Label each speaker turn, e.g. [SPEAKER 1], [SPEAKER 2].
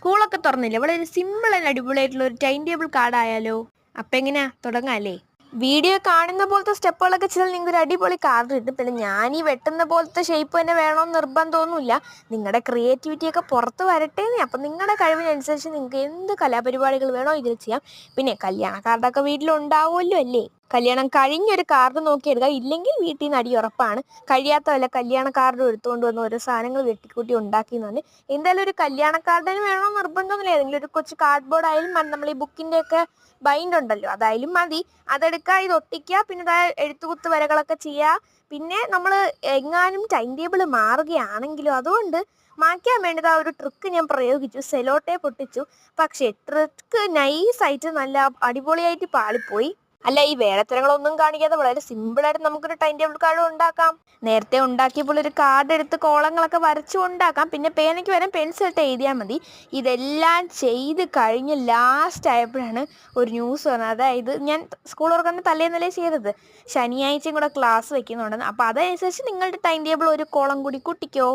[SPEAKER 1] സ്കൂളൊക്കെ തുറന്നില്ല? വളരെ simple and അടിപൊളിയായിട്ടുള്ള ഒരു ടൈം ടേബിൾ കാർഡ് ആയാലോ? അപ്പം എങ്ങനെയാ? തുടങ്ങാല്ലേ? വീഡിയോ കാണുന്ന പോലത്തെ സ്റ്റെപ്പുകളൊക്കെ ചെയ്താൽ നിങ്ങൾക്ക് ഒരു അടിപൊളി കാർഡ് കിട്ടും പിന്നെ ഞാൻ ഈ വെട്ടുന്ന പോലത്തെ ഷേപ്പ് തന്നെ വേണമെന്ന് നിർബന്ധമൊന്നുമില്ല. നിങ്ങളുടെ ക്രിയേറ്റിവിറ്റി ഒക്കെ പുറത്ത് വരട്ടെ അപ്പം നിങ്ങളുടെ കഴിവിനനുസരിച്ച് നിങ്ങൾക്ക് എന്ത് കലാപരിപാടികൾ വേണോ ഇതിൽ ചെയ്യാം. പിന്നെ കല്യാണ കാർഡൊക്കെ വീട്ടിലുണ്ടാവുമല്ലോ അല്ലേ? കല്യാണം കഴിഞ്ഞൊരു കാർഡ് നോക്കിയെടുക്കുക ഇല്ലെങ്കിൽ വീട്ടിൽ നിന്ന് അടി ഉറപ്പാണ്. കഴിയാത്ത വല്ല കല്യാണ കാർഡും എടുത്തുകൊണ്ട് വന്ന് ഓരോ സാധനങ്ങൾ വെട്ടിക്കൂട്ടി ഉണ്ടാക്കി പറഞ്ഞ്. എന്തായാലും ഒരു കല്യാണ കാർഡിന് വേണോ നിർബന്ധമൊന്നുമില്ല. ഏതെങ്കിലും ഒരു കൊച്ചു കാർഡ് ബോർഡ് ആയാലും നമ്മൾ ഈ ബുക്കിന്റെ ഒക്കെ ബൈൻഡ് ഉണ്ടല്ലോ. അതായാലും മതി. അതെടുക്കുക ഇത് ഒട്ടിക്കുക പിന്നെ എഴുത്തുകുത്ത് വരകളൊക്കെ ചെയ്യുക. പിന്നെ നമ്മൾ എങ്ങാനും ടൈം ടേബിൾ മാറുകയാണെങ്കിലും അതുകൊണ്ട് മായ്ക്കാൻ വേണ്ടത് ആ ഒരു ട്രിക്ക് ഞാൻ പ്രയോഗിച്ചു. സെലോട്ടെ പൊട്ടിച്ചു പക്ഷേ ട്രിക്ക് നൈസായിട്ട് നല്ല അടിപൊളിയായിട്ട് പാളിപ്പോയി. അല്ല ഈ വേലത്തരങ്ങളൊന്നും കാണിക്കാതെ വളരെ സിമ്പിളായിട്ട് നമുക്കൊരു ടൈം ടേബിൾ കാർഡ് ഉണ്ടാക്കാം. നേരത്തെ ഉണ്ടാക്കിയപ്പോൾ ഒരു കാർഡ് എടുത്ത് കോളങ്ങളൊക്കെ വരച്ചു ഉണ്ടാക്കാം. പിന്നെ പേനയ്ക്ക് വരാൻ പെൻസിൽ ഇട്ട് എഴുതിയാൽ മതി. ഇതെല്ലാം ചെയ്ത് കഴിഞ്ഞ് ലാസ്റ്റ് ആയപ്പോഴാണ് ഒരു ന്യൂസ് വന്നത്. അതായത് ഞാൻ സ്കൂൾ തുറക്കുന്ന തലേന്നല്ലേ ചെയ്തത്. ശനിയാഴ്ചയും കൂടെ ക്ലാസ് വെക്കുന്നുണ്ടെന്ന് അപ്പോൾ അതനുസരിച്ച് നിങ്ങളുടെ ടൈം ടേബിൾ ഒരു കോളം കൂടി കൂട്ടിക്കോ.